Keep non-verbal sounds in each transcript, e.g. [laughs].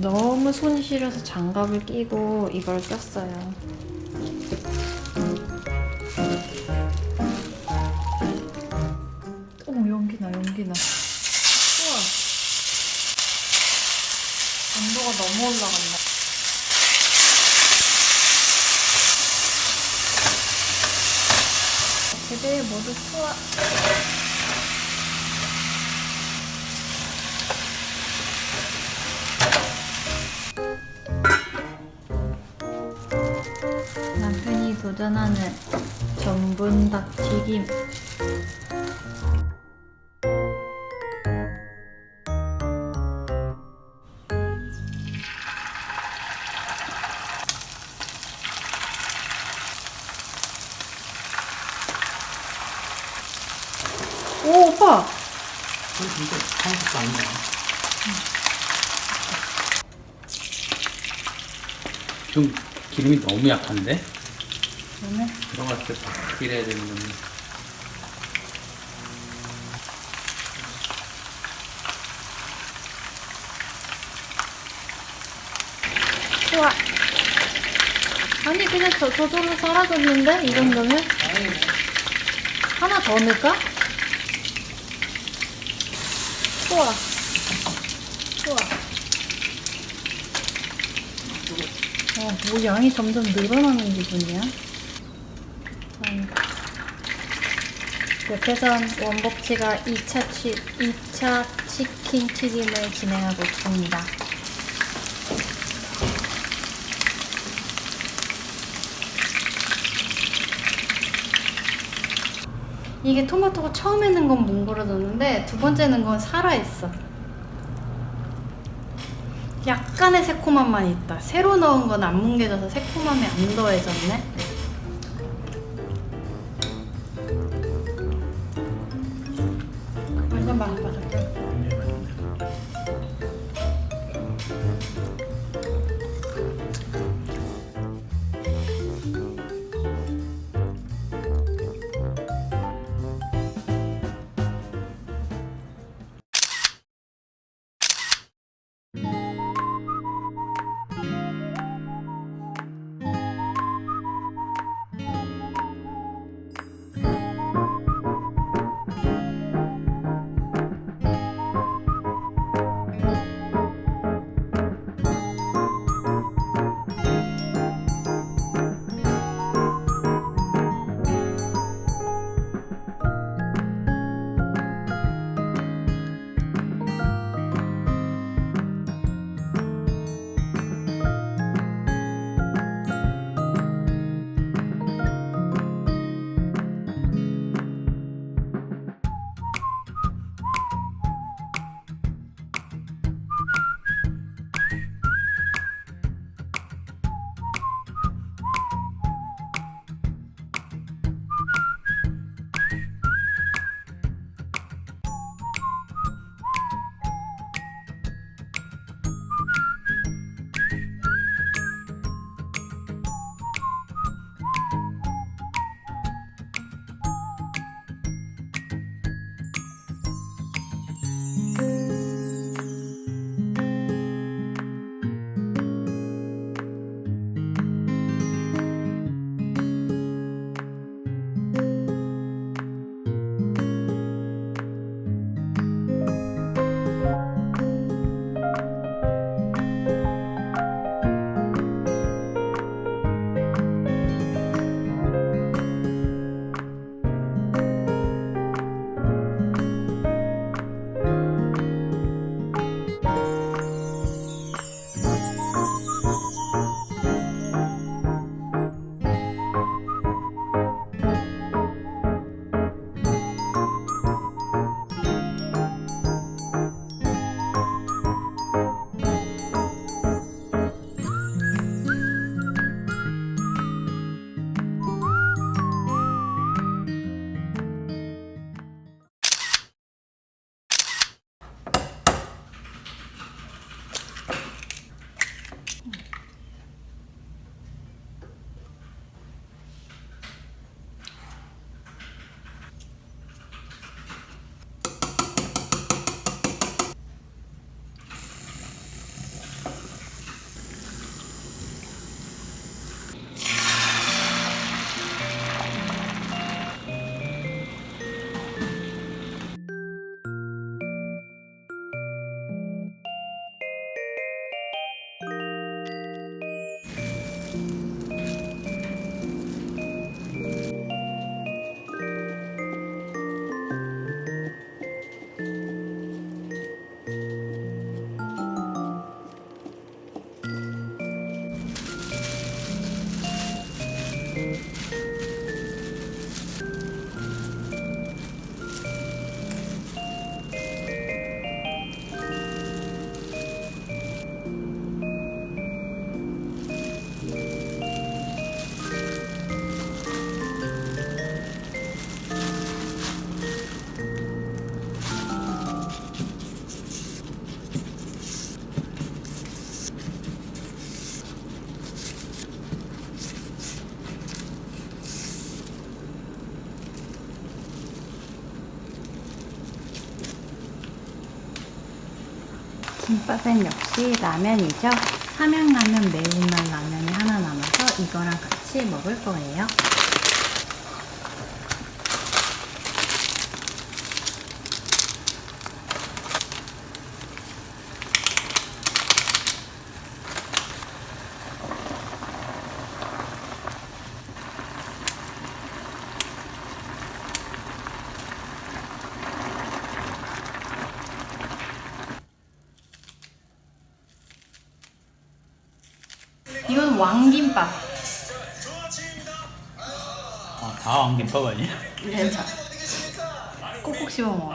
너무 손이 시려서 장갑을 끼고 이걸 꼈어요. 오 연기나 연기나. 우와. 온도가 너무 올라간다. 제대 모두 투하. 도전하는 전분닭 튀김. 오 오빠 그건 진짜 한국도 아니야. 좀 기름이 너무 약한데? 팍 이래야 되는 건데. 좋아. 아니 그냥 저 저절로 사라졌는데 이 정도면 하나 더 넣을까? 좋아. 좋아. 어, 뭐 양이 점점 늘어나는 기분이야. 음. 옆에선 원복치가 2차, 치, 2차 치킨 튀김을 진행하고 있습니다. 이게 토마토가 처음에는 건 뭉그러졌는데 두 번째는 건 살아있어. 약간의 새콤함만 있다. 새로 넣은 건 안 뭉개져서 새콤함이 안 더해졌네. 김밥엔 역시 라면이죠. 삼양라면 매운맛 라면이 하나 남아서 이거랑 같이 먹을 거예요. 이건 왕김밥. 아, 다 왕김밥 아니야? 괜찮아. 꼭꼭 씹어 먹어.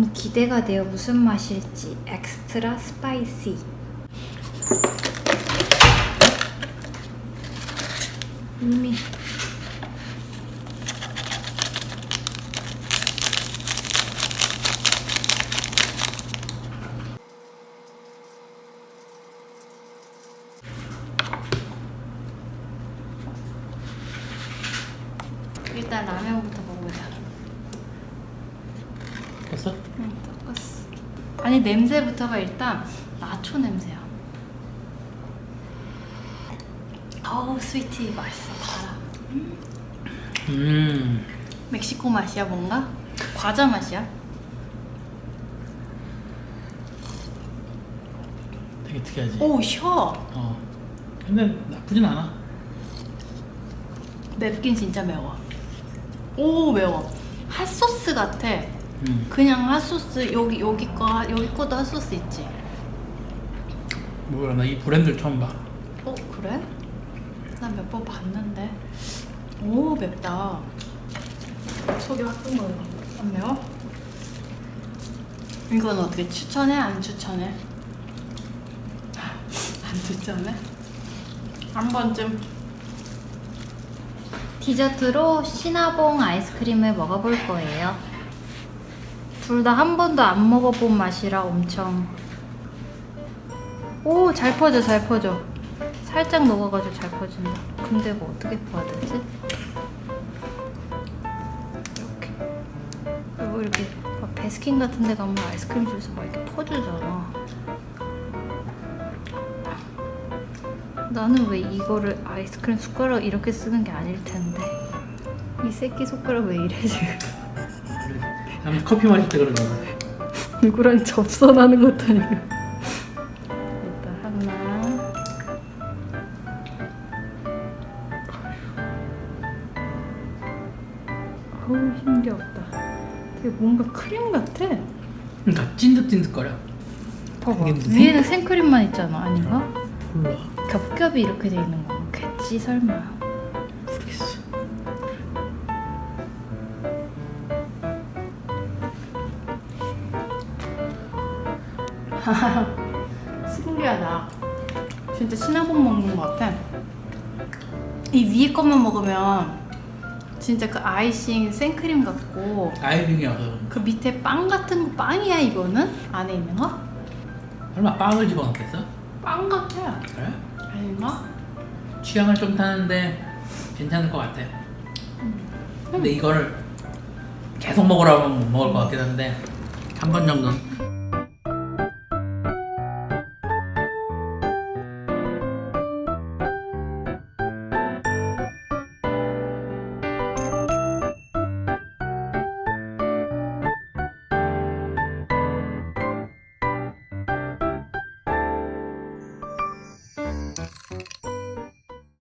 너무 기대가 돼요. 무슨 맛일지. 엑스트라 스파이시. 이미 일단 라면부터 먹어보자. 응, 떴어. 아니 냄새부터가 일단 나초 냄새야. 어우 스위티 맛있어 달아. 음. 멕시코 맛이야 뭔가? 과자 맛이야? 되게 특이하지. 오 셔. 어. 근데 나쁘진 않아. 맵긴 진짜 매워. 오 매워. 핫소스 같아. 음. 그냥 핫소스 여기 여기 거 여기 거도 핫소스 있지. 뭐야, 나 이 브랜드를 처음 봐. 어 그래? 나몇번 봤는데. 오 맵다. 속이 확 뜬거려. 안 매워? 이건 어떻게 추천해? 안 추천해? [laughs] 안 추천해? 한 번쯤. 디저트로 시나봉 아이스크림을 먹어볼 거예요. 둘 다 한 번도 안 먹어본 맛이라 엄청 오 잘 퍼져 잘 퍼져 살짝 녹아가지고 잘 퍼진다. 근데 뭐 어떻게 퍼야 되지? 이렇게 그리고 이렇게 막 베스킨 같은 데 가면 아이스크림 주스 막 이렇게 퍼주잖아. 나는 왜 이거를 아이스크림 숟가락 이렇게 쓰는 게 아닐 텐데 이 새끼 손가락 왜 이래 지금 난 커피 마실 때 그러잖아. 얼굴랑 접선하는 것도 아니고. 일단 하나. 어우 힘겹다. 되게 뭔가 크림 같아. 그러니까 찐득찐득거려. 봐봐. 이게 무슨 위에는 생크림만 있잖아. 아닌가? 몰라. 겹겹이 이렇게 돼 있는 거겠지 설마 신기하다. 진짜 시나몬 먹는 것 같아. 이 위에 것만 먹으면 진짜 그 아이싱 생크림 같고 아이빙이어서 그 밑에 빵 같은 거 빵이야 이거는? 안에 있는 거? 설마 빵을 집어넣겠어? 빵 같아 그래? 아닌가? 취향을 좀 타는데 괜찮을 것 같아. 근데 이거를 계속 먹으라면 못 먹을 것 같긴 한데 한 번 정도는